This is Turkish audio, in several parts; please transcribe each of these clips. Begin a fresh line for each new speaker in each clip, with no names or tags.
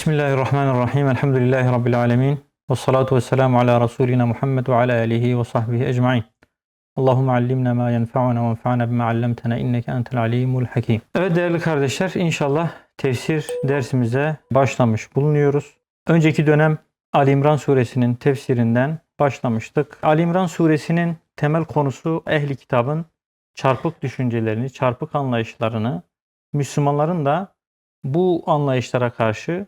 Bismillahirrahmanirrahim. Elhamdülillahi Rabbil alemin. Ve salatu ve selamu ala Resulina Muhammed ve ala alihi ve sahbihi ecma'in. Allahümme allimna ma yenfa'una ve enfa'na bima allamtena inneke entel alimul hakim. Evet değerli kardeşler inşallah tefsir dersimize başlamış bulunuyoruz. Önceki dönem Ali İmran suresinin tefsirinden başlamıştık. Ali İmran suresinin temel konusu ehli kitabın çarpık düşüncelerini, çarpık anlayışlarını, Müslümanların da bu anlayışlara karşı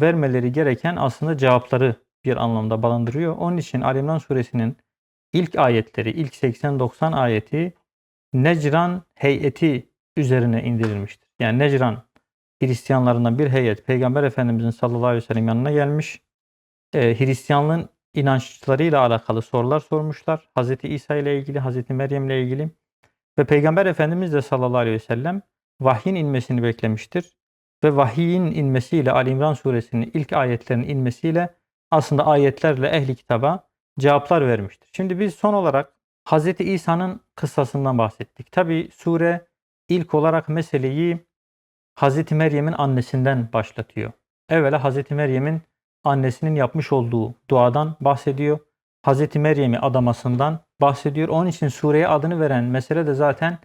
vermeleri gereken aslında cevapları bir anlamda barındırıyor. Onun için Ali suresinin ilk ayetleri, ilk 80-90 ayeti Necran heyeti üzerine indirilmiştir. Yani Necran Hristiyanlarından bir heyet Peygamber Efendimizin sallallahu aleyhi ve sellem yanına gelmiş. E, Hristiyanlığın inançlarıyla alakalı sorular sormuşlar. Hz. İsa ile ilgili, Hz. Meryem ile ilgili. Ve Peygamber Efendimiz de sallallahu aleyhi ve sellem vahyin inmesini beklemiştir. Ve vahiyin inmesiyle Ali İmran suresinin ilk ayetlerinin inmesiyle aslında ayetlerle ehli kitaba cevaplar vermiştir. Şimdi biz son olarak Hz. İsa'nın kıssasından bahsettik. Tabi sure ilk olarak meseleyi Hz. Meryem'in annesinden başlatıyor. Evvela Hz. Meryem'in annesinin yapmış olduğu duadan bahsediyor. Hz. Meryem'i adamasından bahsediyor. Onun için sureye adını veren mesele de zaten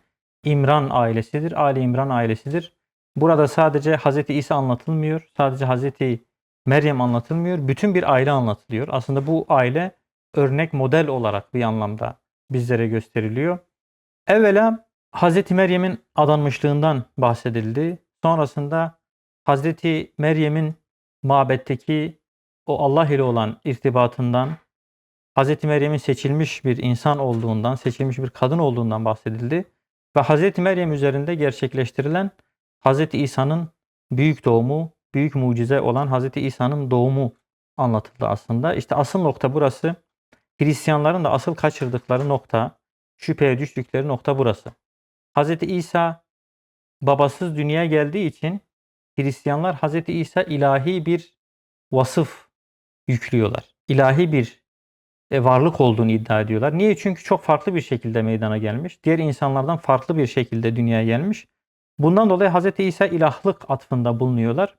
İmran ailesidir. Ali İmran ailesidir. Burada sadece Hz. İsa anlatılmıyor. Sadece Hz. Meryem anlatılmıyor. Bütün bir aile anlatılıyor. Aslında bu aile örnek model olarak bir anlamda bizlere gösteriliyor. Evvela Hz. Meryem'in adanmışlığından bahsedildi. Sonrasında Hz. Meryem'in mabetteki o Allah ile olan irtibatından, Hz. Meryem'in seçilmiş bir insan olduğundan, seçilmiş bir kadın olduğundan bahsedildi. Ve Hz. Meryem üzerinde gerçekleştirilen Hz. İsa'nın büyük doğumu, büyük mucize olan Hz. İsa'nın doğumu anlatıldı aslında. İşte asıl nokta burası. Hristiyanların da asıl kaçırdıkları nokta, şüpheye düştükleri nokta burası. Hz. İsa babasız dünyaya geldiği için Hristiyanlar Hz. İsa ilahi bir vasıf yüklüyorlar. İlahi bir e, varlık olduğunu iddia ediyorlar. Niye? Çünkü çok farklı bir şekilde meydana gelmiş. Diğer insanlardan farklı bir şekilde dünyaya gelmiş. Bundan dolayı Hz. İsa ilahlık atfında bulunuyorlar.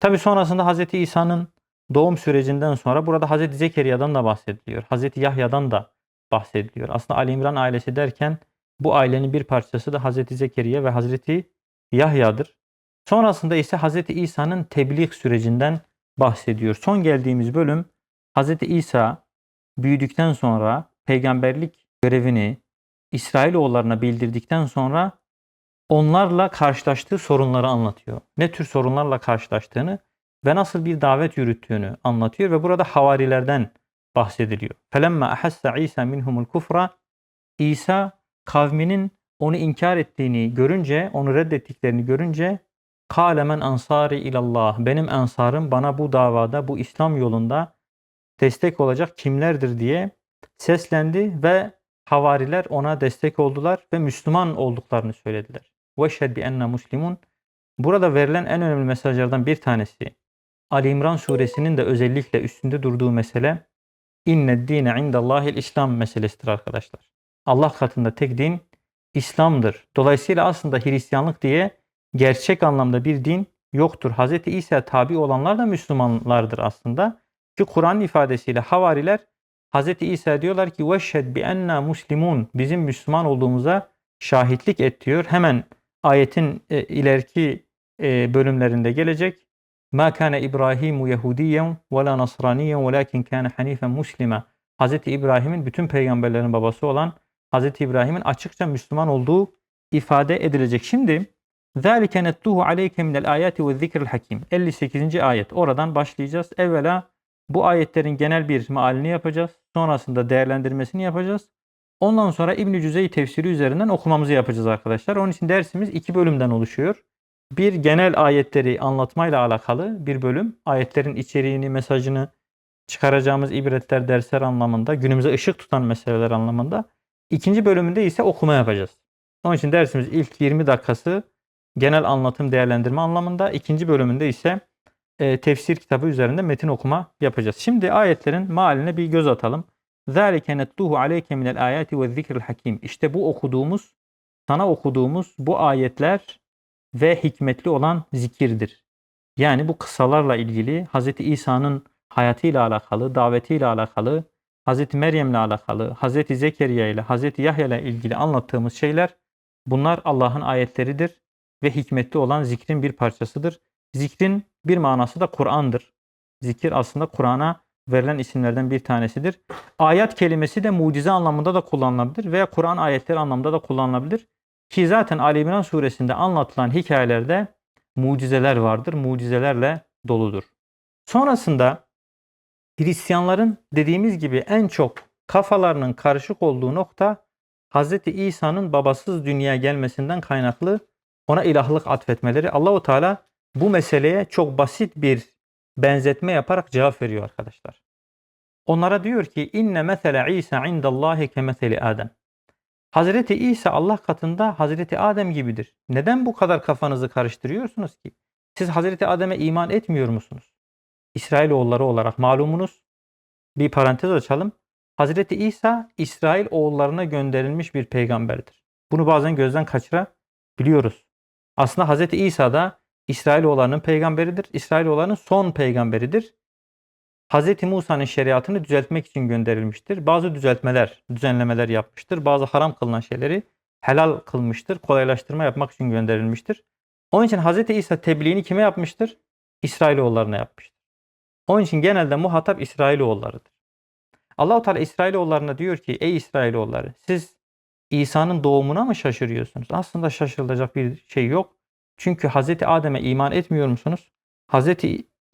Tabi sonrasında Hz. İsa'nın doğum sürecinden sonra burada Hz. Zekeriya'dan da bahsediliyor. Hz. Yahya'dan da bahsediliyor. Aslında Ali İmran ailesi derken bu ailenin bir parçası da Hz. Zekeriya ve Hz. Yahya'dır. Sonrasında ise Hz. İsa'nın tebliğ sürecinden bahsediyor. Son geldiğimiz bölüm Hz. İsa büyüdükten sonra peygamberlik görevini İsrailoğullarına bildirdikten sonra onlarla karşılaştığı sorunları anlatıyor. Ne tür sorunlarla karşılaştığını ve nasıl bir davet yürüttüğünü anlatıyor ve burada havarilerden bahsediliyor. Felemma ahassa İsa minhumul kufra İsa kavminin onu inkar ettiğini görünce, onu reddettiklerini görünce Kâlemen ansari ilallah. Benim ensarım bana bu davada, bu İslam yolunda destek olacak kimlerdir diye seslendi ve havariler ona destek oldular ve Müslüman olduklarını söylediler. Veşhed bi enne muslimun. Burada verilen en önemli mesajlardan bir tanesi Ali İmran suresinin de özellikle üstünde durduğu mesele inne dine indallahil İslam meselesidir arkadaşlar. Allah katında tek din İslam'dır. Dolayısıyla aslında Hristiyanlık diye gerçek anlamda bir din yoktur. Hz. İsa tabi olanlar da Müslümanlardır aslında. Ki Kur'an ifadesiyle havariler Hz. İsa diyorlar ki veşhed bi enna muslimun bizim Müslüman olduğumuza şahitlik et diyor. Hemen ayetin e, ileriki e, bölümlerinde gelecek. Ma kana İbrahimu Yahudiyen ve la Nasraniyen velakin kana hanifen muslima. Hz. İbrahim'in bütün peygamberlerin babası olan Hz. İbrahim'in açıkça Müslüman olduğu ifade edilecek. Şimdi ذَٰلِكَ نَتْلُهُ عَلَيْكَ مِنَ الْآيَاتِ وَالذِّكْرِ الْحَكِيمِ 58. ayet. Oradan başlayacağız. Evvela bu ayetlerin genel bir mealini yapacağız. Sonrasında değerlendirmesini yapacağız. Ondan sonra İbn-i Cüzey tefsiri üzerinden okumamızı yapacağız arkadaşlar. Onun için dersimiz iki bölümden oluşuyor. Bir genel ayetleri anlatmayla alakalı bir bölüm. Ayetlerin içeriğini, mesajını çıkaracağımız ibretler, dersler anlamında, günümüze ışık tutan meseleler anlamında. İkinci bölümünde ise okuma yapacağız. Onun için dersimiz ilk 20 dakikası genel anlatım değerlendirme anlamında. ikinci bölümünde ise e, tefsir kitabı üzerinde metin okuma yapacağız. Şimdi ayetlerin mealine bir göz atalım. ذَٰلِكَ نَتْلُهُ عَلَيْكَ مِنَ الْآيَاتِ وَالذِّكْرِ الْحَكِيمِ İşte bu okuduğumuz, sana okuduğumuz bu ayetler ve hikmetli olan zikirdir. Yani bu kıssalarla ilgili Hz. İsa'nın hayatıyla alakalı, davetiyle alakalı, Hz. Meryem'le alakalı, Hz. Zekeriya ile, Hz. Yahya ile ilgili anlattığımız şeyler bunlar Allah'ın ayetleridir ve hikmetli olan zikrin bir parçasıdır. Zikrin bir manası da Kur'an'dır. Zikir aslında Kur'an'a verilen isimlerden bir tanesidir. Ayet kelimesi de mucize anlamında da kullanılabilir veya Kur'an ayetleri anlamında da kullanılabilir. Ki zaten Ali İmran suresinde anlatılan hikayelerde mucizeler vardır. Mucizelerle doludur. Sonrasında Hristiyanların dediğimiz gibi en çok kafalarının karışık olduğu nokta Hz. İsa'nın babasız dünyaya gelmesinden kaynaklı ona ilahlık atfetmeleri. Allahu Teala bu meseleye çok basit bir benzetme yaparak cevap veriyor arkadaşlar. Onlara diyor ki inne mesele İsa indallahi ke meseli Adem. Hazreti İsa Allah katında Hazreti Adem gibidir. Neden bu kadar kafanızı karıştırıyorsunuz ki? Siz Hazreti Adem'e iman etmiyor musunuz? İsrailoğulları olarak malumunuz. Bir parantez açalım. Hazreti İsa İsrail oğullarına gönderilmiş bir peygamberdir. Bunu bazen gözden kaçırabiliyoruz. Aslında Hazreti İsa da İsrailoğullarının peygamberidir. İsrailoğullarının son peygamberidir. Hz. Musa'nın şeriatını düzeltmek için gönderilmiştir. Bazı düzeltmeler, düzenlemeler yapmıştır. Bazı haram kılınan şeyleri helal kılmıştır. Kolaylaştırma yapmak için gönderilmiştir. Onun için Hz. İsa tebliğini kime yapmıştır? İsrailoğullarına yapmıştır. Onun için genelde muhatap İsrailoğullarıdır. Allahu Teala İsrailoğullarına diyor ki ey İsrailoğulları siz İsa'nın doğumuna mı şaşırıyorsunuz? Aslında şaşırılacak bir şey yok. Çünkü Hz. Adem'e iman etmiyor musunuz? Hz.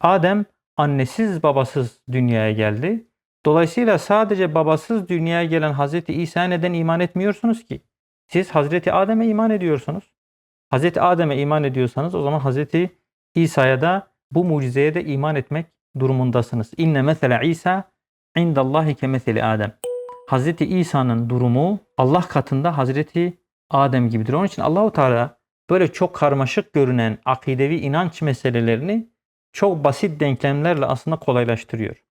Adem annesiz babasız dünyaya geldi. Dolayısıyla sadece babasız dünyaya gelen Hz. İsa neden iman etmiyorsunuz ki? Siz Hz. Adem'e iman ediyorsunuz. Hz. Adem'e iman ediyorsanız o zaman Hz. İsa'ya da bu mucizeye de iman etmek durumundasınız. İnne mesele İsa indallahi ke meseli Adem. Hz. İsa'nın durumu Allah katında Hazreti Adem gibidir. Onun için Allahu Teala böyle çok karmaşık görünen akidevi inanç meselelerini çok basit denklemlerle aslında kolaylaştırıyor.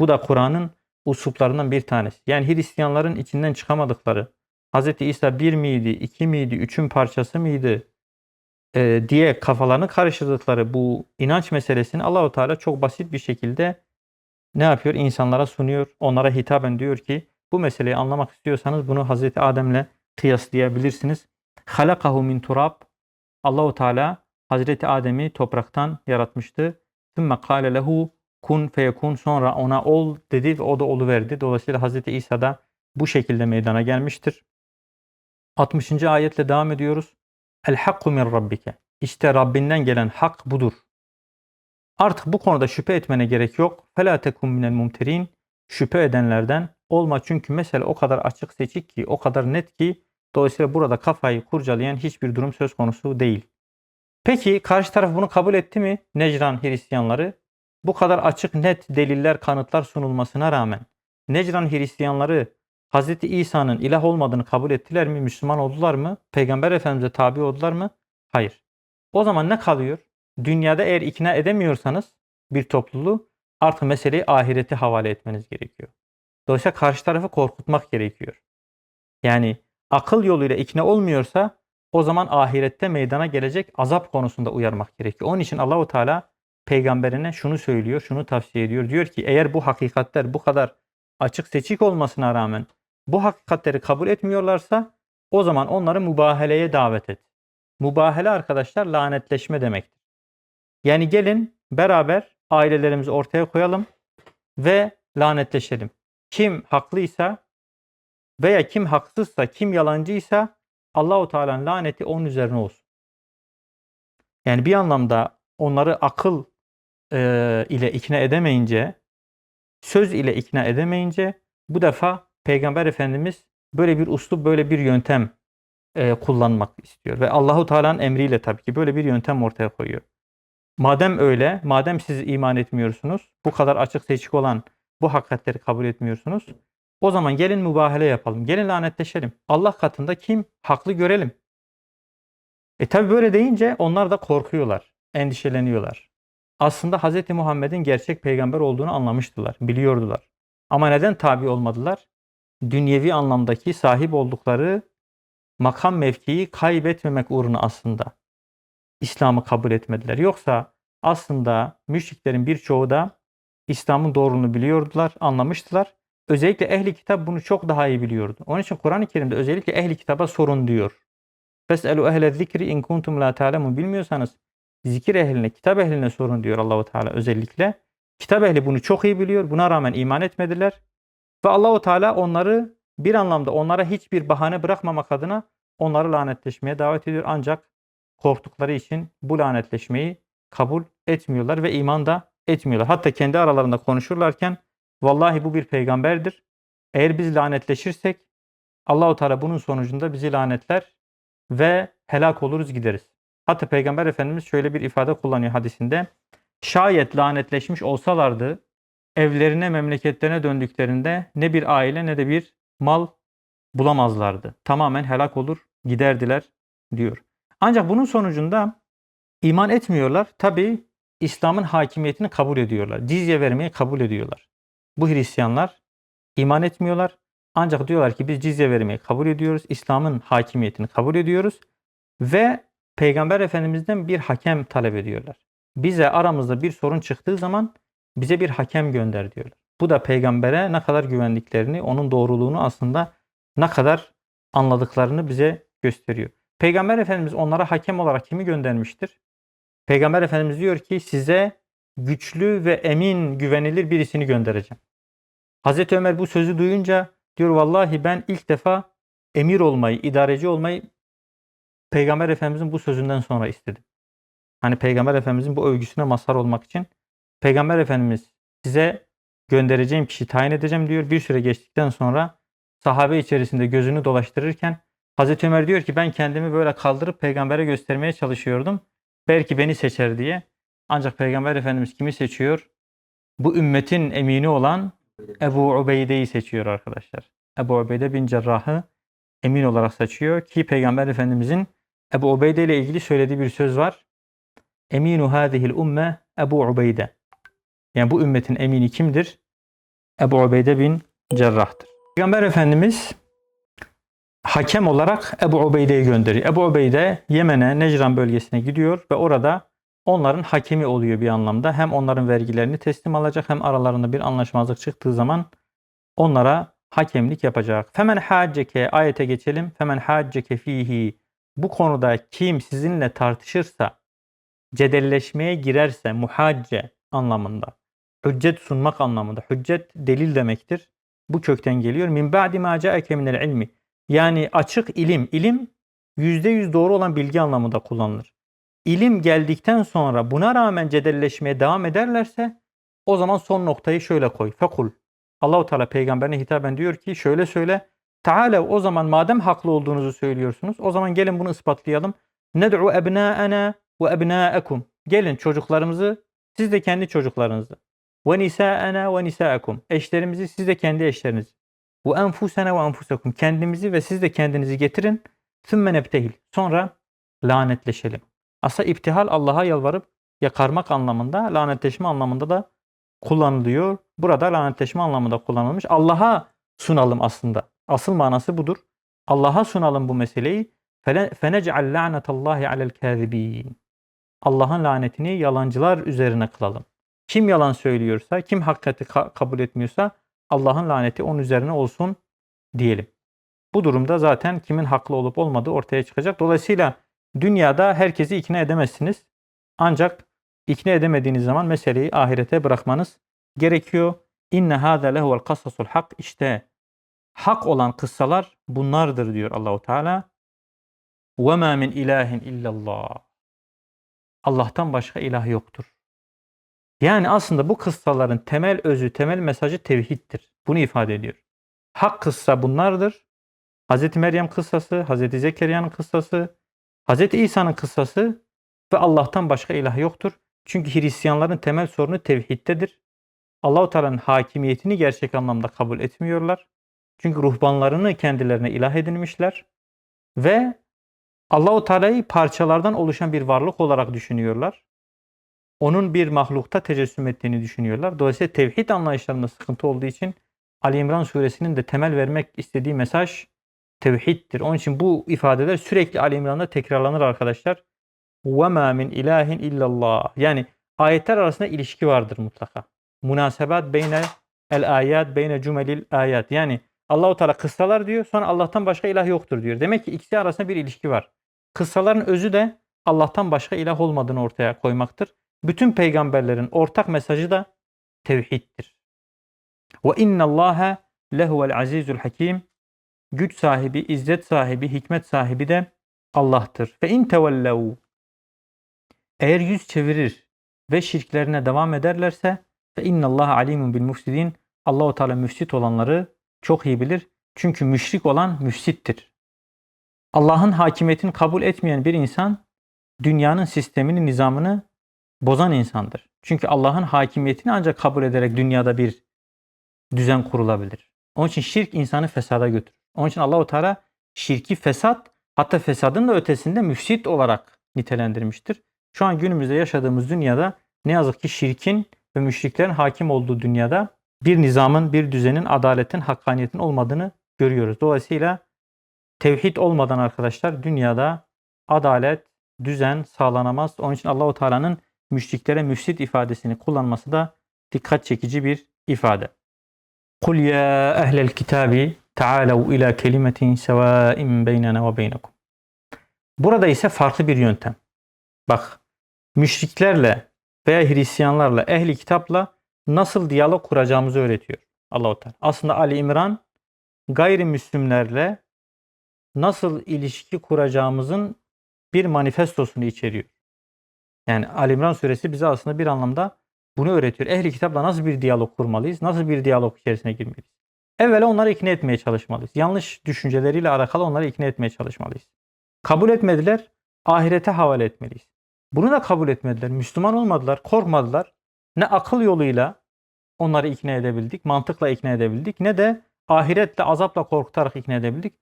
Bu da Kur'an'ın usluplarından bir tanesi. Yani Hristiyanların içinden çıkamadıkları Hz. İsa bir miydi, iki miydi, üçün parçası mıydı e, diye kafalarını karıştırdıkları bu inanç meselesini Allahu Teala çok basit bir şekilde ne yapıyor? İnsanlara sunuyor. Onlara hitaben diyor ki bu meseleyi anlamak istiyorsanız bunu Hz. Adem'le kıyaslayabilirsiniz. Halakahu min turab. Allahu Teala Hazreti Adem'i topraktan yaratmıştı. Sümme kâle lehu kun feyekun sonra ona ol dedi ve o da olu verdi. Dolayısıyla Hazreti İsa da bu şekilde meydana gelmiştir. 60. ayetle devam ediyoruz. El hakku min rabbike. İşte Rabbinden gelen hak budur. Artık bu konuda şüphe etmene gerek yok. Fela tekun minel mumterin. Şüphe edenlerden olma çünkü mesele o kadar açık seçik ki, o kadar net ki dolayısıyla burada kafayı kurcalayan hiçbir durum söz konusu değil. Peki karşı taraf bunu kabul etti mi? Necran Hristiyanları bu kadar açık net deliller kanıtlar sunulmasına rağmen Necran Hristiyanları Hz. İsa'nın ilah olmadığını kabul ettiler mi? Müslüman oldular mı? Peygamber Efendimiz'e tabi oldular mı? Hayır. O zaman ne kalıyor? Dünyada eğer ikna edemiyorsanız bir topluluğu artık meseleyi ahirete havale etmeniz gerekiyor. Dolayısıyla karşı tarafı korkutmak gerekiyor. Yani akıl yoluyla ikna olmuyorsa o zaman ahirette meydana gelecek azap konusunda uyarmak gerekiyor. Onun için Allahu Teala peygamberine şunu söylüyor, şunu tavsiye ediyor. Diyor ki eğer bu hakikatler bu kadar açık seçik olmasına rağmen bu hakikatleri kabul etmiyorlarsa o zaman onları mübaheleye davet et. Mübahele arkadaşlar lanetleşme demektir. Yani gelin beraber ailelerimizi ortaya koyalım ve lanetleşelim. Kim haklıysa veya kim haksızsa, kim yalancıysa Allahu Teala'nın laneti onun üzerine olsun. Yani bir anlamda onları akıl e, ile ikna edemeyince, söz ile ikna edemeyince bu defa Peygamber Efendimiz böyle bir uslup, böyle bir yöntem e, kullanmak istiyor. Ve Allahu Teala'nın emriyle tabii ki böyle bir yöntem ortaya koyuyor. Madem öyle, madem siz iman etmiyorsunuz, bu kadar açık seçik olan bu hakikatleri kabul etmiyorsunuz. O zaman gelin mübahale yapalım. Gelin lanetleşelim. Allah katında kim haklı görelim. E tabi böyle deyince onlar da korkuyorlar. Endişeleniyorlar. Aslında Hz. Muhammed'in gerçek peygamber olduğunu anlamıştılar. Biliyordular. Ama neden tabi olmadılar? Dünyevi anlamdaki sahip oldukları makam mevkiyi kaybetmemek uğruna aslında İslam'ı kabul etmediler. Yoksa aslında müşriklerin birçoğu da İslam'ın doğruluğunu biliyordular, anlamıştılar. Özellikle ehli kitap bunu çok daha iyi biliyordu. Onun için Kur'an-ı Kerim'de özellikle ehli kitaba sorun diyor. Feselu ehle zikri in kuntum la ta'lemun bilmiyorsanız zikir ehline, kitap ehline sorun diyor Allahu Teala özellikle. Kitap ehli bunu çok iyi biliyor. Buna rağmen iman etmediler. Ve Allahu Teala onları bir anlamda onlara hiçbir bahane bırakmamak adına onları lanetleşmeye davet ediyor. Ancak korktukları için bu lanetleşmeyi kabul etmiyorlar ve iman da etmiyorlar. Hatta kendi aralarında konuşurlarken vallahi bu bir peygamberdir. Eğer biz lanetleşirsek Allahu Teala bunun sonucunda bizi lanetler ve helak oluruz gideriz. Hatta Peygamber Efendimiz şöyle bir ifade kullanıyor hadisinde. Şayet lanetleşmiş olsalardı evlerine memleketlerine döndüklerinde ne bir aile ne de bir mal bulamazlardı. Tamamen helak olur giderdiler diyor. Ancak bunun sonucunda iman etmiyorlar. Tabi İslam'ın hakimiyetini kabul ediyorlar. Cizye vermeyi kabul ediyorlar. Bu Hristiyanlar iman etmiyorlar. Ancak diyorlar ki biz cizye vermeyi kabul ediyoruz. İslam'ın hakimiyetini kabul ediyoruz. Ve Peygamber Efendimiz'den bir hakem talep ediyorlar. Bize aramızda bir sorun çıktığı zaman bize bir hakem gönder diyorlar. Bu da peygambere ne kadar güvendiklerini, onun doğruluğunu aslında ne kadar anladıklarını bize gösteriyor. Peygamber Efendimiz onlara hakem olarak kimi göndermiştir? Peygamber Efendimiz diyor ki size güçlü ve emin güvenilir birisini göndereceğim. Hazreti Ömer bu sözü duyunca diyor vallahi ben ilk defa emir olmayı, idareci olmayı Peygamber Efendimizin bu sözünden sonra istedim. Hani Peygamber Efendimizin bu övgüsüne mazhar olmak için Peygamber Efendimiz size göndereceğim kişi tayin edeceğim diyor. Bir süre geçtikten sonra sahabe içerisinde gözünü dolaştırırken Hazreti Ömer diyor ki ben kendimi böyle kaldırıp peygambere göstermeye çalışıyordum. Belki beni seçer diye. Ancak Peygamber Efendimiz kimi seçiyor? Bu ümmetin emini olan Ebu Ubeyde'yi seçiyor arkadaşlar. Ebu Ubeyde bin Cerrah'ı emin olarak seçiyor ki Peygamber Efendimizin Ebu Ubeyde ile ilgili söylediği bir söz var. Eminu hadihil umme Ebu Ubeyde. Yani bu ümmetin emini kimdir? Ebu Ubeyde bin Cerrah'tır. Peygamber Efendimiz hakem olarak Ebu Ubeyde'yi gönderiyor. Ebu Ubeyde Yemen'e, Necran bölgesine gidiyor ve orada onların hakemi oluyor bir anlamda. Hem onların vergilerini teslim alacak hem aralarında bir anlaşmazlık çıktığı zaman onlara hakemlik yapacak. Femen hacceke ayete geçelim. Femen hacceke fihi bu konuda kim sizinle tartışırsa cedelleşmeye girerse muhacce anlamında hüccet sunmak anlamında hüccet delil demektir. Bu kökten geliyor. Min ba'di ma ca'eke ilmi yani açık ilim, ilim %100 doğru olan bilgi anlamında kullanılır. İlim geldikten sonra buna rağmen cedelleşmeye devam ederlerse o zaman son noktayı şöyle koy. Fekul. Allahu Teala peygamberine hitaben diyor ki şöyle söyle. Teala o zaman madem haklı olduğunuzu söylüyorsunuz o zaman gelin bunu ispatlayalım. Ned'u ebnâena ve ebnâekum. Gelin çocuklarımızı siz de kendi çocuklarınızı. Ve nisâena ve nisâekum. Eşlerimizi siz de kendi eşlerinizi. Ve enfusene ve enfusekum. Kendimizi ve siz de kendinizi getirin. Sümme nebtehil. Sonra lanetleşelim. Aslında iptihal Allah'a yalvarıp yakarmak anlamında, lanetleşme anlamında da kullanılıyor. Burada lanetleşme anlamında kullanılmış. Allah'a sunalım aslında. Asıl manası budur. Allah'a sunalım bu meseleyi. فَنَجْعَلْ لَعْنَةَ اللّٰهِ عَلَى الْكَاذِب۪ينَ Allah'ın lanetini yalancılar üzerine kılalım. Kim yalan söylüyorsa, kim hakikati ka- kabul etmiyorsa Allah'ın laneti onun üzerine olsun diyelim. Bu durumda zaten kimin haklı olup olmadığı ortaya çıkacak. Dolayısıyla dünyada herkesi ikna edemezsiniz. Ancak ikna edemediğiniz zaman meseleyi ahirete bırakmanız gerekiyor. İnne hâzâ lehuvel kasasul hak. İşte hak olan kıssalar bunlardır diyor Allahu Teala. Ve mâ min ilahin illallah. Allah'tan başka ilah yoktur. Yani aslında bu kıssaların temel özü, temel mesajı tevhiddir. Bunu ifade ediyor. Hak kıssa bunlardır. Hz. Meryem kıssası, Hz. Zekeriya'nın kıssası, Hz. İsa'nın kıssası ve Allah'tan başka ilah yoktur. Çünkü Hristiyanların temel sorunu tevhiddedir. Allahu Teala'nın hakimiyetini gerçek anlamda kabul etmiyorlar. Çünkü ruhbanlarını kendilerine ilah edinmişler ve Allahu Teala'yı parçalardan oluşan bir varlık olarak düşünüyorlar. Onun bir mahlukta tecessüm ettiğini düşünüyorlar. Dolayısıyla tevhid anlayışlarında sıkıntı olduğu için Ali İmran suresinin de temel vermek istediği mesaj tevhiddir. Onun için bu ifadeler sürekli Ali İmran'da tekrarlanır arkadaşlar. وَمَا مِنْ ilahin illallah. Yani ayetler arasında ilişki vardır mutlaka. Münasebat beyne el ayat beyne cümelil ayat. Yani Allahu Teala kıssalar diyor sonra Allah'tan başka ilah yoktur diyor. Demek ki ikisi arasında bir ilişki var. Kıssaların özü de Allah'tan başka ilah olmadığını ortaya koymaktır. Bütün peygamberlerin ortak mesajı da tevhiddir. Ve innallaha lehuvel azizul hakim. Güç sahibi, izzet sahibi, hikmet sahibi de Allah'tır. Ve in tevellev. Eğer yüz çevirir ve şirklerine devam ederlerse ve innallaha alimun bil mufsidin. Allahu Teala müfsit olanları çok iyi bilir. Çünkü müşrik olan müfsittir. Allah'ın hakimiyetini kabul etmeyen bir insan dünyanın sistemini, nizamını bozan insandır. Çünkü Allah'ın hakimiyetini ancak kabul ederek dünyada bir düzen kurulabilir. Onun için şirk insanı fesada götürür. Onun için Allahu Teala şirki fesat hatta fesadın da ötesinde müfsit olarak nitelendirmiştir. Şu an günümüzde yaşadığımız dünyada ne yazık ki şirkin ve müşriklerin hakim olduğu dünyada bir nizamın, bir düzenin, adaletin, hakkaniyetin olmadığını görüyoruz. Dolayısıyla tevhid olmadan arkadaşlar dünyada adalet, düzen sağlanamaz. Onun için Allahu Teala'nın müşriklere müfsit ifadesini kullanması da dikkat çekici bir ifade. Kul ya ehlel kitabi ta'alev ila kelimetin sevain beynena ve beynekum. Burada ise farklı bir yöntem. Bak müşriklerle veya Hristiyanlarla, ehli kitapla nasıl diyalog kuracağımızı öğretiyor Allahu Teala. Aslında Ali İmran gayrimüslimlerle nasıl ilişki kuracağımızın bir manifestosunu içeriyor. Yani Ali İmran suresi bize aslında bir anlamda bunu öğretiyor. Ehli kitapla nasıl bir diyalog kurmalıyız? Nasıl bir diyalog içerisine girmeliyiz? Evvela onları ikna etmeye çalışmalıyız. Yanlış düşünceleriyle alakalı onları ikna etmeye çalışmalıyız. Kabul etmediler, ahirete havale etmeliyiz. Bunu da kabul etmediler. Müslüman olmadılar, korkmadılar. Ne akıl yoluyla onları ikna edebildik, mantıkla ikna edebildik ne de ahiretle, azapla korkutarak ikna edebildik.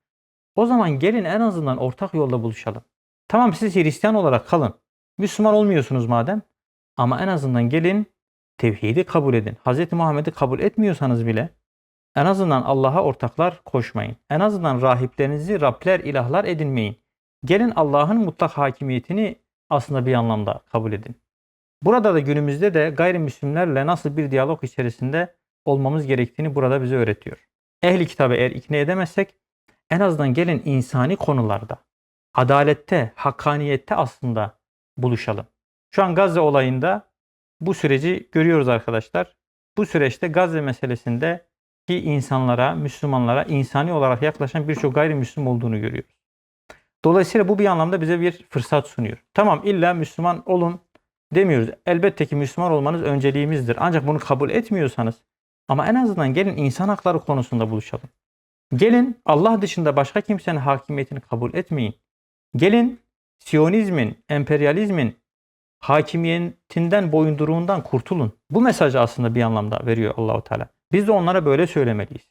O zaman gelin en azından ortak yolda buluşalım. Tamam siz Hristiyan olarak kalın. Müslüman olmuyorsunuz madem. Ama en azından gelin tevhidi kabul edin. Hz. Muhammed'i kabul etmiyorsanız bile en azından Allah'a ortaklar koşmayın. En azından rahiplerinizi Rabler, ilahlar edinmeyin. Gelin Allah'ın mutlak hakimiyetini aslında bir anlamda kabul edin. Burada da günümüzde de gayrimüslimlerle nasıl bir diyalog içerisinde olmamız gerektiğini burada bize öğretiyor. Ehli kitabı eğer ikna edemezsek en azından gelin insani konularda, adalette, hakkaniyette aslında buluşalım. Şu an Gazze olayında bu süreci görüyoruz arkadaşlar. Bu süreçte Gazze meselesinde ki insanlara, Müslümanlara insani olarak yaklaşan birçok gayrimüslim olduğunu görüyoruz. Dolayısıyla bu bir anlamda bize bir fırsat sunuyor. Tamam illa Müslüman olun demiyoruz. Elbette ki Müslüman olmanız önceliğimizdir. Ancak bunu kabul etmiyorsanız ama en azından gelin insan hakları konusunda buluşalım. Gelin Allah dışında başka kimsenin hakimiyetini kabul etmeyin. Gelin Siyonizmin, emperyalizmin hakimiyetinden, boyunduruğundan kurtulun. Bu mesajı aslında bir anlamda veriyor Allahu Teala. Biz de onlara böyle söylemeliyiz.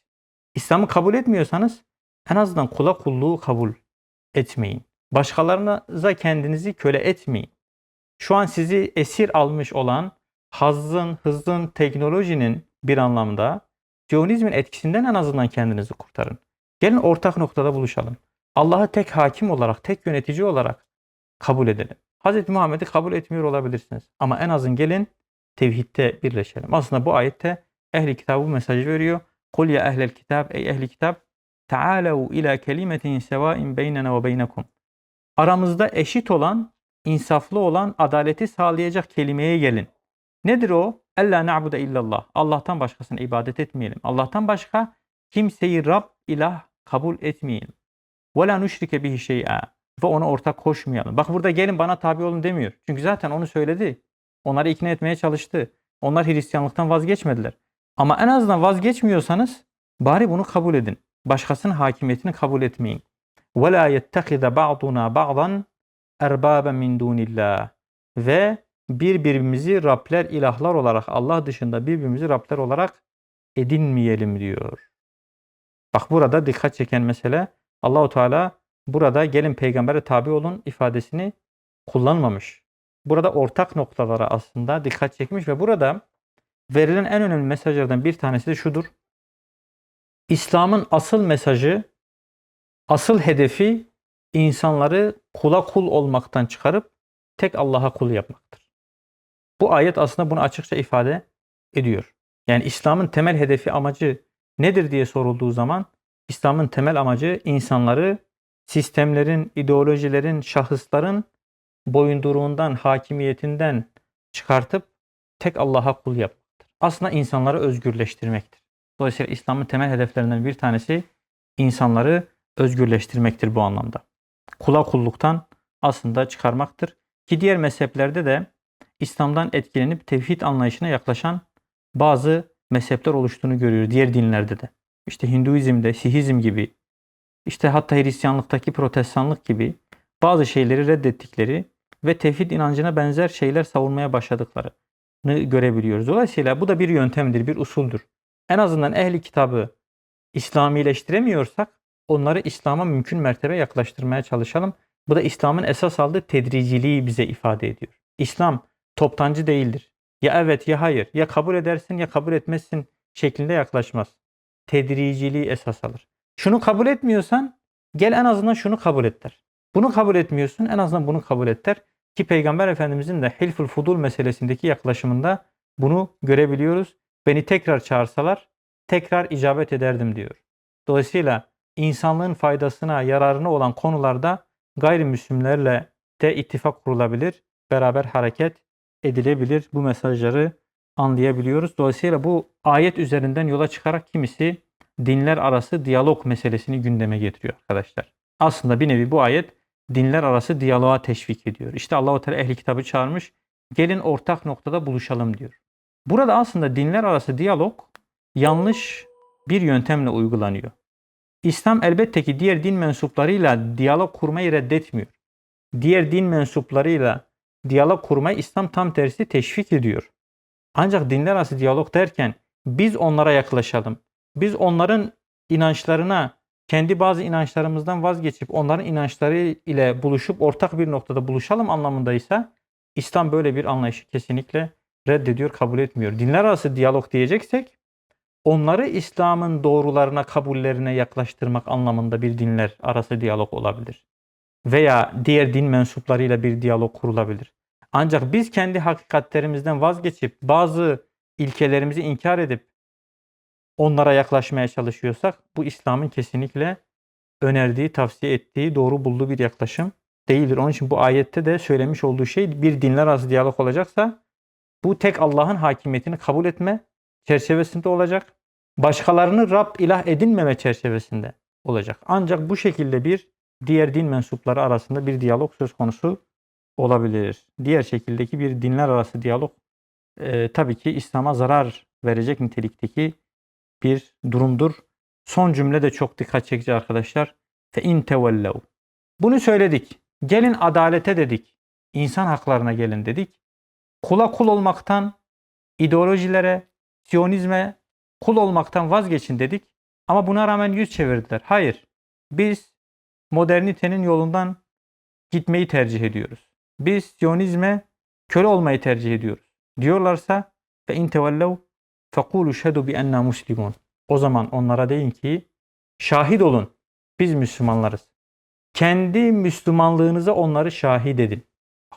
İslam'ı kabul etmiyorsanız en azından kula kulluğu kabul etmeyin. Başkalarınıza kendinizi köle etmeyin. Şu an sizi esir almış olan hazın, hızın, teknolojinin bir anlamda Siyonizmin etkisinden en azından kendinizi kurtarın. Gelin ortak noktada buluşalım. Allah'ı tek hakim olarak, tek yönetici olarak kabul edelim. Hz. Muhammed'i kabul etmiyor olabilirsiniz. Ama en azın gelin tevhidde birleşelim. Aslında bu ayette ehli kitabı bu mesajı veriyor. Kul ya ehlel kitab ey ehli kitap Ta'alev ila kelimetin sevain beynena ve beynekum. Aramızda eşit olan, insaflı olan, adaleti sağlayacak kelimeye gelin. Nedir o? Ella na'bude illallah. Allah'tan başkasına ibadet etmeyelim. Allah'tan başka kimseyi Rab ilah kabul etmeyelim. Ve la nüşrike bihi şey'a. Ve ona ortak koşmayalım. Bak burada gelin bana tabi olun demiyor. Çünkü zaten onu söyledi. Onları ikna etmeye çalıştı. Onlar Hristiyanlıktan vazgeçmediler. Ama en azından vazgeçmiyorsanız bari bunu kabul edin. Başkasının hakimiyetini kabul etmeyin. وَلَا يَتَّخِذَ بَعْضُنَا بَعْضًا اَرْبَابًا مِنْ دُونِ اللّٰهِ Ve birbirimizi Rabler, ilahlar olarak Allah dışında birbirimizi Rabler olarak edinmeyelim diyor. Bak burada dikkat çeken mesele Allahu Teala burada gelin peygambere tabi olun ifadesini kullanmamış. Burada ortak noktalara aslında dikkat çekmiş ve burada verilen en önemli mesajlardan bir tanesi de şudur. İslam'ın asıl mesajı, asıl hedefi insanları kula kul olmaktan çıkarıp tek Allah'a kul yapmaktır. Bu ayet aslında bunu açıkça ifade ediyor. Yani İslam'ın temel hedefi amacı nedir diye sorulduğu zaman İslam'ın temel amacı insanları sistemlerin, ideolojilerin, şahısların boyunduruğundan, hakimiyetinden çıkartıp tek Allah'a kul yapmaktır. Aslında insanları özgürleştirmektir. Dolayısıyla İslam'ın temel hedeflerinden bir tanesi insanları özgürleştirmektir bu anlamda. Kula kulluktan aslında çıkarmaktır. Ki diğer mezheplerde de İslam'dan etkilenip tevhid anlayışına yaklaşan bazı mezhepler oluştuğunu görüyoruz diğer dinlerde de. İşte Hinduizm'de, Sihizm gibi, işte hatta Hristiyanlıktaki protestanlık gibi bazı şeyleri reddettikleri ve tevhid inancına benzer şeyler savunmaya başladıklarını görebiliyoruz. Dolayısıyla bu da bir yöntemdir, bir usuldür. En azından ehli kitabı İslamileştiremiyorsak onları İslam'a mümkün mertebe yaklaştırmaya çalışalım. Bu da İslam'ın esas aldığı tedriciliği bize ifade ediyor. İslam toptancı değildir. Ya evet ya hayır, ya kabul edersin ya kabul etmezsin şeklinde yaklaşmaz. Tedriciliği esas alır. Şunu kabul etmiyorsan gel en azından şunu kabul et der. Bunu kabul etmiyorsun en azından bunu kabul et der. Ki Peygamber Efendimizin de Hilful Fudul meselesindeki yaklaşımında bunu görebiliyoruz. Beni tekrar çağırsalar tekrar icabet ederdim diyor. Dolayısıyla insanlığın faydasına, yararına olan konularda gayrimüslimlerle de ittifak kurulabilir, beraber hareket edilebilir. Bu mesajları anlayabiliyoruz. Dolayısıyla bu ayet üzerinden yola çıkarak kimisi dinler arası diyalog meselesini gündeme getiriyor arkadaşlar. Aslında bir nevi bu ayet dinler arası diyaloğa teşvik ediyor. İşte Allahu Teala ehli kitabı çağırmış. Gelin ortak noktada buluşalım diyor. Burada aslında dinler arası diyalog yanlış bir yöntemle uygulanıyor. İslam elbette ki diğer din mensuplarıyla diyalog kurmayı reddetmiyor. Diğer din mensuplarıyla diyalog kurmayı İslam tam tersi teşvik ediyor. Ancak dinler arası diyalog derken biz onlara yaklaşalım. Biz onların inançlarına, kendi bazı inançlarımızdan vazgeçip onların inançları ile buluşup ortak bir noktada buluşalım anlamındaysa İslam böyle bir anlayışı kesinlikle reddediyor, kabul etmiyor. Dinler arası diyalog diyeceksek onları İslam'ın doğrularına, kabullerine yaklaştırmak anlamında bir dinler arası diyalog olabilir. Veya diğer din mensuplarıyla bir diyalog kurulabilir. Ancak biz kendi hakikatlerimizden vazgeçip bazı ilkelerimizi inkar edip onlara yaklaşmaya çalışıyorsak bu İslam'ın kesinlikle önerdiği, tavsiye ettiği, doğru bulduğu bir yaklaşım değildir. Onun için bu ayette de söylemiş olduğu şey bir dinler arası diyalog olacaksa bu tek Allah'ın hakimiyetini kabul etme çerçevesinde olacak. Başkalarını Rab ilah edinmeme çerçevesinde olacak. Ancak bu şekilde bir diğer din mensupları arasında bir diyalog söz konusu olabilir. Diğer şekildeki bir dinler arası diyalog e, tabii ki İslam'a zarar verecek nitelikteki bir durumdur. Son cümle de çok dikkat çekici arkadaşlar. Fe in tevellev. Bunu söyledik. Gelin adalete dedik. İnsan haklarına gelin dedik. Kula kul olmaktan, ideolojilere, Siyonizme kul olmaktan vazgeçin dedik. Ama buna rağmen yüz çevirdiler. Hayır. Biz modernitenin yolundan gitmeyi tercih ediyoruz. Biz Siyonizme köle olmayı tercih ediyoruz. Diyorlarsa fe in tevellev şedu bi enna muslimun. O zaman onlara deyin ki şahit olun. Biz Müslümanlarız. Kendi Müslümanlığınıza onları şahit edin.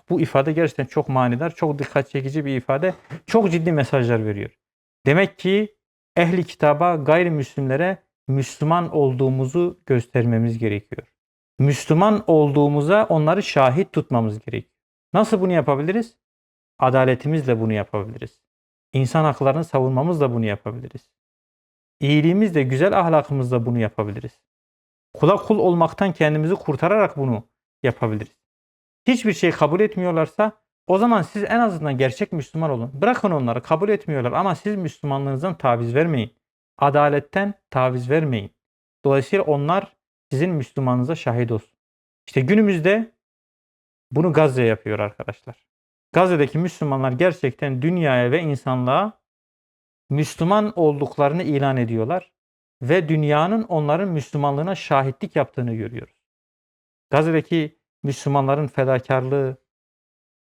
Bu ifade gerçekten çok manidar, çok dikkat çekici bir ifade. Çok ciddi mesajlar veriyor. Demek ki ehli kitaba gayrimüslimlere Müslüman olduğumuzu göstermemiz gerekiyor. Müslüman olduğumuza onları şahit tutmamız gerekiyor. Nasıl bunu yapabiliriz? Adaletimizle bunu yapabiliriz. İnsan haklarını savunmamızla bunu yapabiliriz. İyiliğimizle, güzel ahlakımızla bunu yapabiliriz. Kula kul olmaktan kendimizi kurtararak bunu yapabiliriz. Hiçbir şey kabul etmiyorlarsa o zaman siz en azından gerçek Müslüman olun. Bırakın onları kabul etmiyorlar ama siz Müslümanlığınızdan taviz vermeyin. Adaletten taviz vermeyin. Dolayısıyla onlar sizin Müslümanınıza şahit olsun. İşte günümüzde bunu Gazze yapıyor arkadaşlar. Gazze'deki Müslümanlar gerçekten dünyaya ve insanlığa Müslüman olduklarını ilan ediyorlar ve dünyanın onların Müslümanlığına şahitlik yaptığını görüyoruz. Gazze'deki Müslümanların fedakarlığı,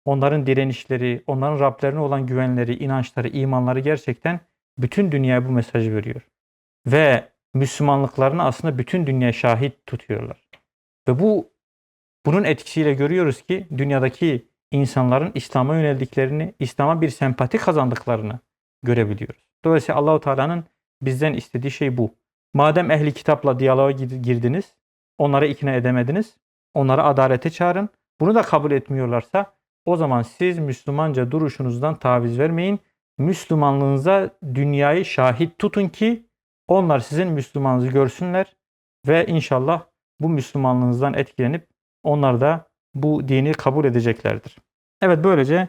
onların direnişleri, onların Rablerine olan güvenleri, inançları, imanları gerçekten bütün dünyaya bu mesajı veriyor. Ve Müslümanlıklarını aslında bütün dünya şahit tutuyorlar. Ve bu bunun etkisiyle görüyoruz ki dünyadaki insanların İslam'a yöneldiklerini, İslam'a bir sempati kazandıklarını görebiliyoruz. Dolayısıyla Allahu Teala'nın bizden istediği şey bu. Madem ehli kitapla diyaloğa gir- girdiniz, onları ikna edemediniz, onları adalete çağırın. Bunu da kabul etmiyorlarsa o zaman siz Müslümanca duruşunuzdan taviz vermeyin. Müslümanlığınıza dünyayı şahit tutun ki onlar sizin Müslümanınızı görsünler ve inşallah bu Müslümanlığınızdan etkilenip onlar da bu dini kabul edeceklerdir. Evet böylece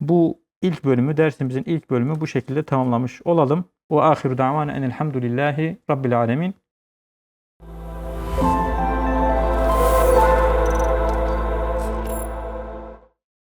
bu ilk bölümü dersimizin ilk bölümü bu şekilde tamamlamış olalım. Ve ahiru davana enelhamdülillahi rabbil alemin.